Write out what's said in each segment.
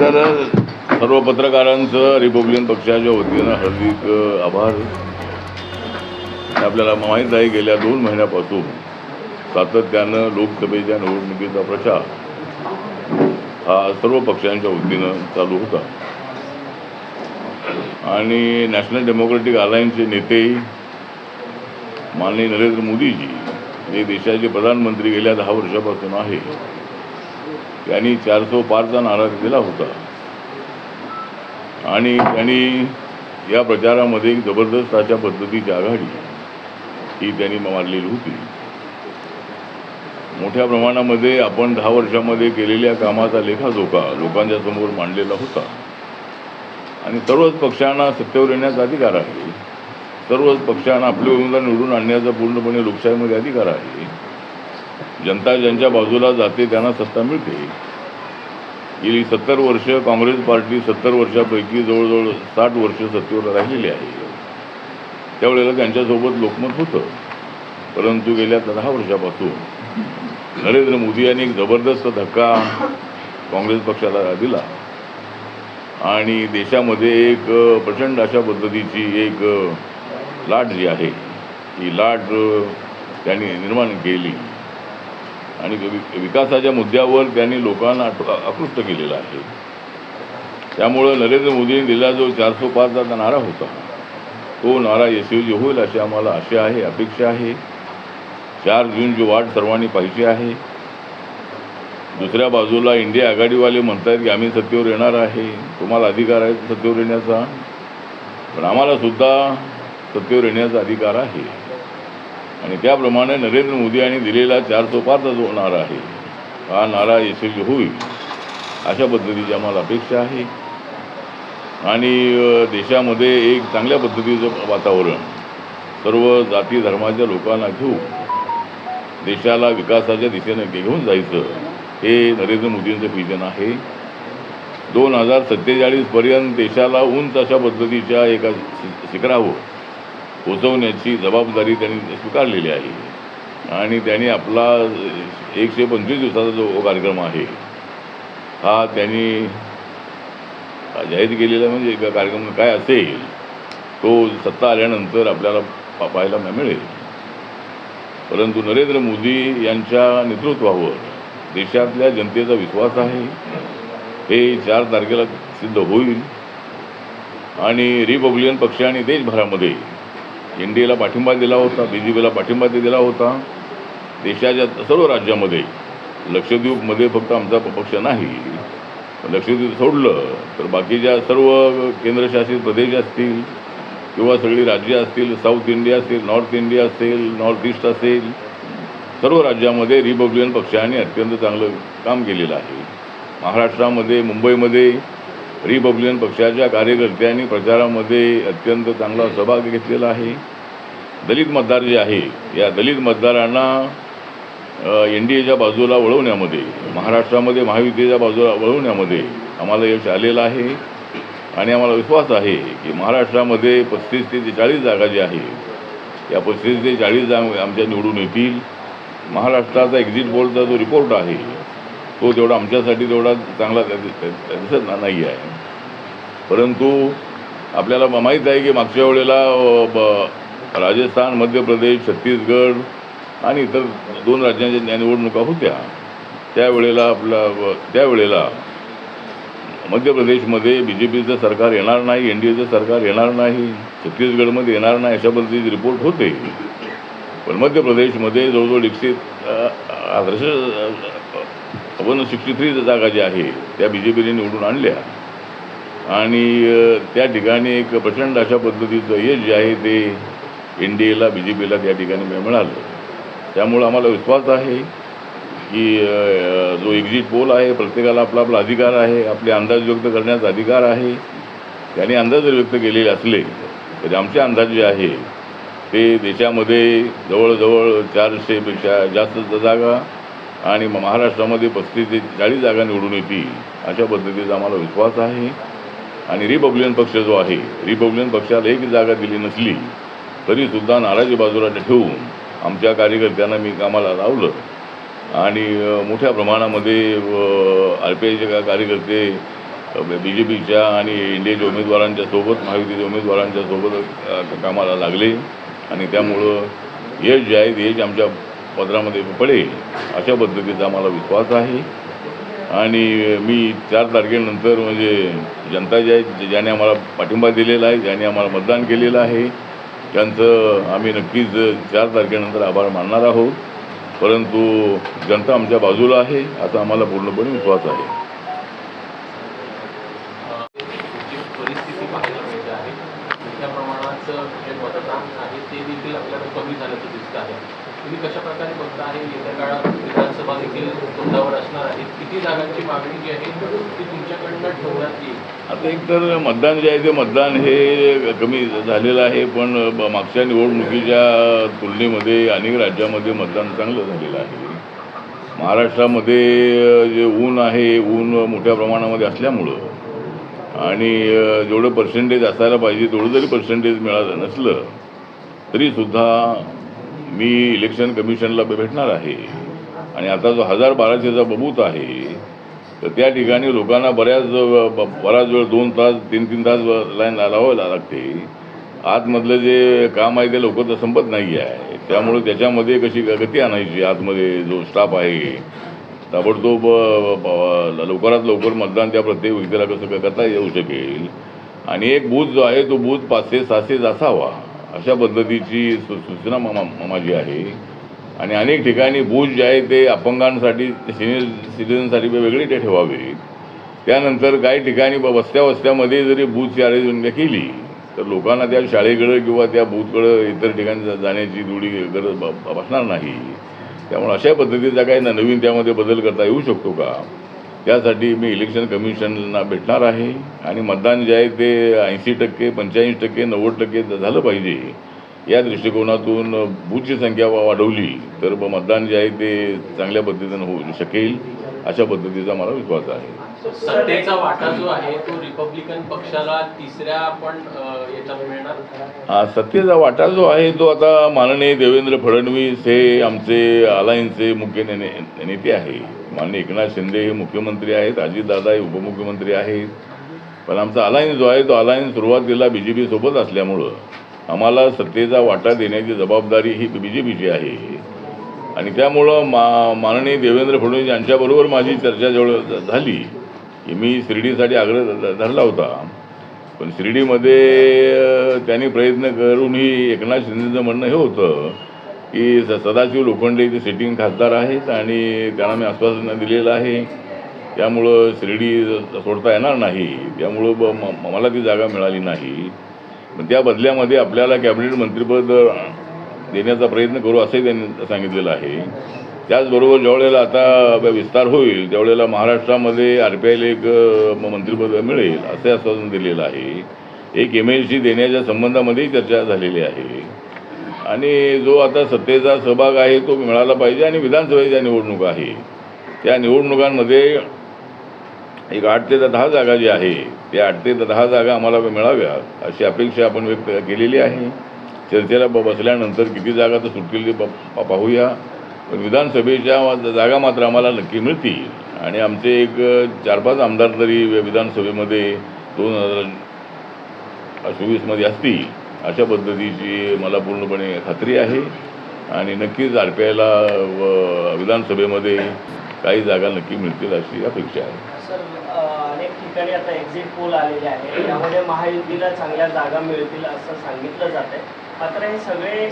तर सर्व पत्रकारांचं रिपब्लिकन पक्षाच्या वतीनं हार्दिक आभार. आपल्याला माहीत आहे गेल्या दोन महिन्यापासून सातत्यानं लोकसभेच्या निवडणुकीचा प्रचार हा सर्व पक्षांच्या वतीनं चालू होता. आणि नॅशनल डेमोक्रेटिक अलायन्सचे नेते माननीय नरेंद्र मोदीजी हे देशाचे प्रधानमंत्री गेल्या दहा वर्षापासून आहे. त्यांनी चारसो पारचा नारा दिला होता. आणि त्यांनी या प्रचारामध्ये एक जबरदस्त अशा पद्धतीची आघाडी ही त्यांनी मारलेली होती. मोठ्या प्रमाणामध्ये आपण दहा वर्षामध्ये केलेल्या कामाचा लेखाजोखा लोकांच्या समोर मांडलेला होता. आणि सर्वच पक्षांना सत्तेवर येण्याचा अधिकार आहे. सर्वच पक्षांना आपले उमेदवार निवडून आणण्याचा पूर्णपणे लोकशाहीमध्ये अधिकार आहे. जनता ज्यांच्या बाजूला जाते त्यांना सत्ता मिळते. गेली सत्तर वर्ष काँग्रेस पार्टी सत्तर वर्षापैकी जवळजवळ साठ वर्ष सत्तेवर राहिलेली आहे. त्यावेळेला त्यांच्यासोबत लोकमत होतं. परंतु गेल्या दहा वर्षापासून नरेंद्र मोदी यांनी एक जबरदस्त धक्का काँग्रेस पक्षाला दिला. आणि देशामध्ये एक प्रचंड अशा पद्धतीची एक लाट जी आहे ही लाट त्यांनी निर्माण केली. आणि विकासाच्या मुद्द्यावर त्यांनी लोकांना आकृष्ट केलेला आहे. त्यामुळं नरेंद्र मोदींनी दिला जो चारसो पाचचा नारा होता तो नारा यशस्वी होईल अशी आम्हाला आशा आहे अपेक्षा आहे. चार जूनची वाट सर्वांनी पाहिजे आहे. दुसऱ्या बाजूला इंडिया आघाडीवाले म्हणतात की आम्ही सत्तेवर येणार आहे. तुम्हाला अधिकार आहे सत्तेवर येण्याचा. पण आम्हाला सुद्धा सत्तेवर येण्याचा अधिकार आहे. आणि त्याप्रमाणे नरेंद्र मोदी यांनी दिलेला चारसो पाचचा जो नारा आहे हा नारा यशस्वी होईल अशा पद्धतीची आम्हाला अपेक्षा आहे. आणि देशामध्ये एक चांगल्या पद्धतीचं वातावरण सर्व जाती धर्माच्या लोकांना घेऊन देशाला विकासाच्या दिशेने घेऊन जायचं हे नरेंद्र मोदींचं विजन आहे. दोन हजार सत्तेचाळीसपर्यंत देशाला उंच अशा पद्धतीच्या एका शि- शिखरावर पोचवण्याची जबाबदारी त्यांनी स्वीकारलेली आहे. आणि त्यांनी आपला एकशे पंचवीस दिवसाचा जो कार्यक्रम आहे हा त्यांनी जाहीर केलेला म्हणजे का- कार्यक्रम काय असेल तो सत्ता आल्यानंतर आपल्याला पा पाहायला मिळेल. परंतु नरेंद्र मोदी यांच्या नेतृत्वावर देशातल्या जनतेचा विश्वास आहे. हे चार तारखेला सिद्ध होईल. आणि रिपब्लिकन पक्षाने देशभरामध्ये एन डी एला पाठिंबा दिला होता बी जे पीला पाठिंबा दिला होता. देशाच्या सर्व राज्यामध्ये लक्षद्वीपमध्ये फक्त आमचा प- पक्ष नाही. लक्षद्वीप सोडलं तर बाकीच्या सर्व केंद्रशासित प्रदेश असतील किंवा सगळी राज्य असतील साऊथ इंडिया असेल नॉर्थ इंडिया असेल नॉर्थ ईस्ट असेल सर्व राज्यामध्ये रिपब्लिकन पक्षाने अत्यंत चांगलं काम केलेलं आहे. महाराष्ट्रामध्ये मुंबईमध्ये रिपब्लिकन पक्षाच्या कार्यकर्त्यांनी प्रचारामध्ये अत्यंत चांगला सहभाग घेतलेला आहे. दलित मतदार जे आहे या दलित मतदारांना एन डी एच्या बाजूला वळवण्यामध्ये महाराष्ट्रामध्ये महायुतीच्या बाजूला वळवण्यामध्ये आम्हाला यश आलेलं आहे. आणि आम्हाला विश्वास आहे की महाराष्ट्रामध्ये पस्तीस ते चाळीस जागा जी आहे या पस्तीस ते चाळीस जागा आमच्या निवडून येतील. महाराष्ट्राचा एक्झिट पोलचा जो रिपोर्ट आहे तो तेवढा आमच्यासाठी तेवढा चांगला दिसत नाही आहे. परंतु आपल्याला माहीत आहे की मागच्या वेळेला ब- राजस्थान मध्य प्रदेश छत्तीसगड आणि इतर दोन राज्यांच्या निवडणुका होत्या त्यावेळेला आपला त्यावेळेला मध्य प्रदेशमध्ये बी जे पीचं सरकार येणार नाही एन डी एचं सरकार येणार नाही छत्तीसगडमध्ये येणार नाही अशा पद्धतीचे रिपोर्ट होते. पण मध्य प्रदेशमध्ये जवळजवळ विकसित आदर्श वन सिक्स्टी थ्री जागा ज्या आहे त्या बी जे पीने निवडून आणल्या. आणि त्या ठिकाणी एक प्रचंड अशा पद्धतीचं यश जे आहे ते एन डी एला बी जे पीला त्या ठिकाणी मिळालं. त्यामुळं आम्हाला विश्वास आहे की जो एक्झिट पोल आहे प्रत्येकाला आपला आपला अधिकार आहे आपले अंदाज व्यक्त करण्याचा अधिकार आहे. त्याने अंदाज जर व्यक्त केलेले असले तरी आमचे अंदाज जे आहे ते देशामध्ये जवळजवळ चारशेपेक्षा जास्त जागा आणि महाराष्ट्रामध्ये पस्तीस ते चाळीस जागा निवडून येतील अशा पद्धतीचा आम्हाला विश्वास आहे. आणि रिपब्लिकन पक्ष जो आहे रिपब्लिकन पक्षाला एक जागा दिली नसली तरीसुद्धा नाराजी बाजूला ठेवून आमच्या कार्यकर्त्यांना मी कामाला लावलं. आणि मोठ्या प्रमाणामध्ये आर पी आयचे का कार्यकर्ते बी जे पीच्या आणि इंडियाच्या उमेदवारांच्या सोबत महायुतीच्या उमेदवारांच्या सोबत कामाला लागले. आणि त्यामुळं यश जे आहे यश आमच्या पदरामध्ये पडेल अशा पद्धतीचा आम्हाला विश्वास आहे. आणि मी चार तारखेनंतर म्हणजे जनता जी आहे ज्याने आम्हाला पाठिंबा दिलेला आहे ज्याने आम्हाला मतदान केलेलं आहे त्यांचं आम्ही नक्कीच चार तारखेनंतर आभार मानणार आहोत. परंतु जनता आमच्या बाजूला आहे असा आम्हाला पूर्णपणे विश्वास आहे जी परिस्थिती पाहायला मिळते आहे मोठ्या प्रमाणाचं जे मतदान आहे ते देखील आपल्याला कमी झाल्याचं दिसतं आहे तुम्ही कशा प्रकारे बघता आहे? येत्या काळात विधानसभा देखील तोंडावर असणार आहे. किती जागांची मागणी जी आहे ती तुमच्याकडनं ठेवण्यात येईल? आता एक तर मतदान जे आहे ते मतदान हे कमी झालेलं आहे पण मागच्या निवडणुकीच्या तुलनेमध्ये अनेक राज्यामध्ये मतदान चांगलं झालेलं आहे. महाराष्ट्रामध्ये जे ऊन आहे ऊन मोठ्या प्रमाणामध्ये असल्यामुळं आणि जेवढं पर्सेंटेज असायला पाहिजे तेवढं जरी पर्सेंटेज मिळालं नसलं तरीसुद्धा मी इलेक्शन कमिशनला भेटणार आहे. आणि आता जो हजार बाराशेचा बबूत आहे तर त्या ठिकाणी लोकांना बऱ्याच ब- बराच वेळ दोन तास तीन तीन तास लाईन लावावं लागते. आतमधलं जे काम आहे ते लवकर तर संपत नाही आहे. त्यामुळे त्याच्यामध्ये कशी ग- गती आणायची आतमध्ये जो स्टाफ आहे? ताबडतोब लवकरात लवकर मतदान त्या प्रत्येक व्यक्तीला कसं क- करता येऊ शकेल? आणि एक बूथ जो आहे तो बूथ पाचशे सहाशेच असावा. अशा पद्धतीची सु सूचना माझी आहे. आणि अनेक ठिकाणी बूथ जे आहे ते अपंगांसाठी सिनियर सिटीजनसाठी वेगळे ते ठेवावे. त्यानंतर काही ठिकाणी ब- वस्त्या वस्त्यामध्ये जरी बूथची अरेंजमेंट केली तर लोकांना त्या शाळेकडं किंवा त्या बूथकडं इतर ठिकाणी जा- जाण्याची दुडी गरज ब- भासणार नाही. त्यामुळे अशा पद्धतीचा काही नवीन त्यामध्ये बदल करता येऊ शकतो का? त्यासाठी मी इलेक्शन कमिशनला भेटणार आहे. आणि मतदान जे आहे ते ऐंशी टक्के पंच्याऐंशी टक्के नव्वद टक्के झालं पाहिजे. या दृष्टिकोनातून बूथची संख्या वाढवली तर मतदान जे आहे ते चांगल्या पद्धतीनं होऊ शकेल अशा पद्धतीचा मला विश्वास आहे. सत्तेचा वाटा जो आहे तो रिपब्लिकन पक्षाला तिसऱ्या पण मिळणार? हा सत्तेचा वाटा जो आहे तो आता माननीय देवेंद्र फडणवीस हे आमचे अलायन्सचे मुख्य नेते आहे माननीय एकनाथ शिंदे हे मुख्यमंत्री आहेत अजितदादा हे उपमुख्यमंत्री आहेत. पण आमचा अलायन्स जो आहे तो अलायन्स सुरुवातीला बी जे पीसोबत असल्यामुळं आम्हाला सत्तेचा वाटा देण्याची जबाबदारी ही बी जे पीची आहे. आणि त्यामुळं मा माननीय देवेंद्र फडणवीस यांच्याबरोबर माझी चर्चा जेवढं झाली की मी शिर्डीसाठी आग्रह धरला होता. पण शिर्डीमध्ये त्यांनी प्रयत्न करूनही एकनाथ शिंदेचं म्हणणं हे होतं की स- सदाशिव लोखंडे इथे सिटिंग खासदार आहेत आणि त्यांना मी आश्वासन दिलेलं आहे. त्यामुळं शिर्डी सोडता येणार नाही. त्यामुळं ब म- मला ती जागा मिळाली नाही. त्या बदल्यामध्ये आपल्याला कॅबिनेट मंत्रिपद देण्याचा प्रयत्न करू असंही त्यांनी सांगितलेलं आहे. त्याचबरोबर ज्यावेळेला आता विस्तार होईल त्यावेळेला महाराष्ट्रामध्ये आर पी आयला एक मंत्रिपद मिळेल असे आश्वासन दिलेलं आहे. एक एम एल सी देण्याच्या संबंधामध्येही चर्चा झालेली आहे. आणि जो आता सत्तेचा सहभाग आहे तो मिळाला पाहिजे आणि विधानसभेच्या निवडणूक आहे. त्या निवडणुकांमध्ये एक आठ ते दहा जागा जी आहे त्या आठ ते दहा जागा आम्हाला मिळाव्या अशी अपेक्षा आपण व्यक्त केलेली आहे. चर्चेला ब बसल्यानंतर किती जागा तर सुटतील ते प- पाहूया. पण विधानसभेच्या जागा मात्र आम्हाला नक्की मिळतील. आणि आमचे एक चार पाच आमदार तरी विधानसभेमध्ये दोन हजार चोवीसमध्ये असतील. अशा पद्धतीची मला पूर्णपणे खात्री आहे. आणि नक्कीच आर पी आयला विधानसभेमध्ये काही जागा नक्की मिळतील अशी अपेक्षा आहे. सर अनेक ठिकाणी आता एक्झिट पोल आलेले आहे यामध्ये महायुतीला चांगल्या जागा मिळतील असं सांगितलं जात आहे. मात्र हे सगळे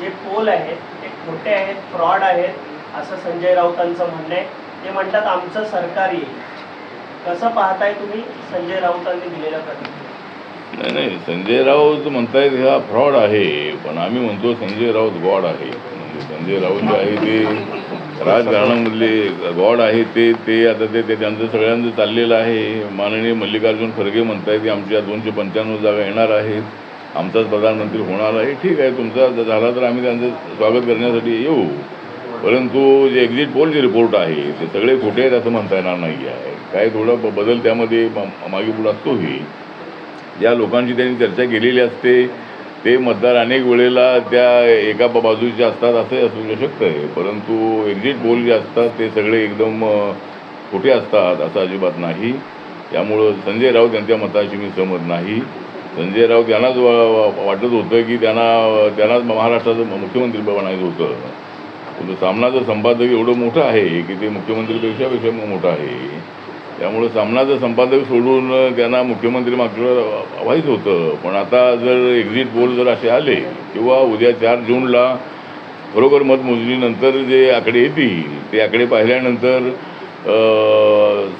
जे पोल आहेत ते खोटे आहेत फ्रॉड आहेत असं संजय राऊतांचं म्हणणं आहे. ते म्हणतात आमचं सरकार येईल. कसं पाहताय तुम्ही संजय राऊतांनी दिलेल्या प्रतिक्रिया? नाही नाही संजय राऊत म्हणतायत हा फ्रॉड आहे पण आम्ही म्हणतो संजय राऊत गॉड आहे. म्हणजे संजय राऊत जे आहे ते राजकारणामधले गॉड आहे ते ते आता ते ते त्यांचं सगळ्यांचं चाललेलं आहे. माननीय मल्लिकार्जुन खरगे म्हणतायत की आमच्या दोनशे पंच्याण्णव जागा येणार आहेत. आमचाच प्रधानमंत्री होणार आहे. ठीक आहे तुमचा झाला तर आम्ही त्यांचं स्वागत करण्यासाठी येऊ. परंतु जे एक्झिट पोलचे रिपोर्ट आहे ते सगळे खोटे आहेत असं म्हणता येणार नाही आहे काय थोडं बदल त्यामध्ये मागे पुढे असतोही. ज्या लोकांची त्यांनी चर्चा केलेली असते ते मतदार अनेक वेळेला त्या एका बाजूचे असतात असं असू शकतं आहे परंतु एक्झिट पोल जे असतात ते सगळे एकदम खोटे असतात असं अजिबात नाही. त्यामुळं संजय राऊत यांच्या मताशी मी सहमत नाही. संजय राऊत यांनाच वाटत होतं की त्यांना त्यांनाच महाराष्ट्राचं मुख्यमंत्री बनायचं होतं. पण सामनाचं संपादक एवढं मोठं आहे की ते मुख्यमंत्रीपेक्षा पेक्षा मोठं आहे. त्यामुळं सामनाचं संपादक सोडून त्यांना मुख्यमंत्री मागचं व्हायचं होतं. पण आता जर एक्झिट पोल जर असे आले किंवा उद्या चार जूनला खरोखर मतमोजणीनंतर जे आकडे येतील ते आकडे पाहिल्यानंतर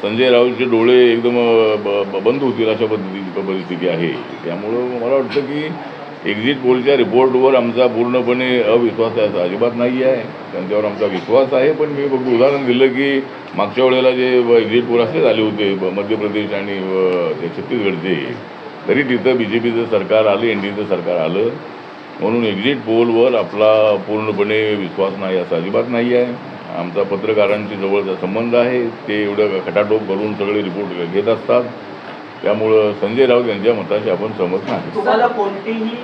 संजय राऊतचे डोळे एकदम ब- ब- बंद होतील अशा पद्धतीची परिस्थिती आहे. त्यामुळं मला वाटतं की एक्झिट पोलच्या रिपोर्टवर आमचा पूर्णपणे अविश्वास आहे अजिबात नाही आहे. त्यांच्यावर आमचा विश्वास आहे पण मी फक्त उदाहरण दिलं की मागच्या वेळेला जे एक्झिट पोल असेच आले होते मध्य प्रदेश आणि छत्तीसगडचे तरी तिथं बी जे पीचं सरकार आलं एन डीचं सरकार आलं. म्हणून एक्झिट पोलवर आपला पूर्णपणे विश्वास नाही असा अजिबात नाही आहे. आमचा पत्रकारांशी जवळचा संबंध आहे ते एवढं खटाटोप करून सगळे रिपोर्ट घेत असतात. त्यामुळं संजय राऊत यांच्या मताशी आपण सहमत नाही. कोणतीही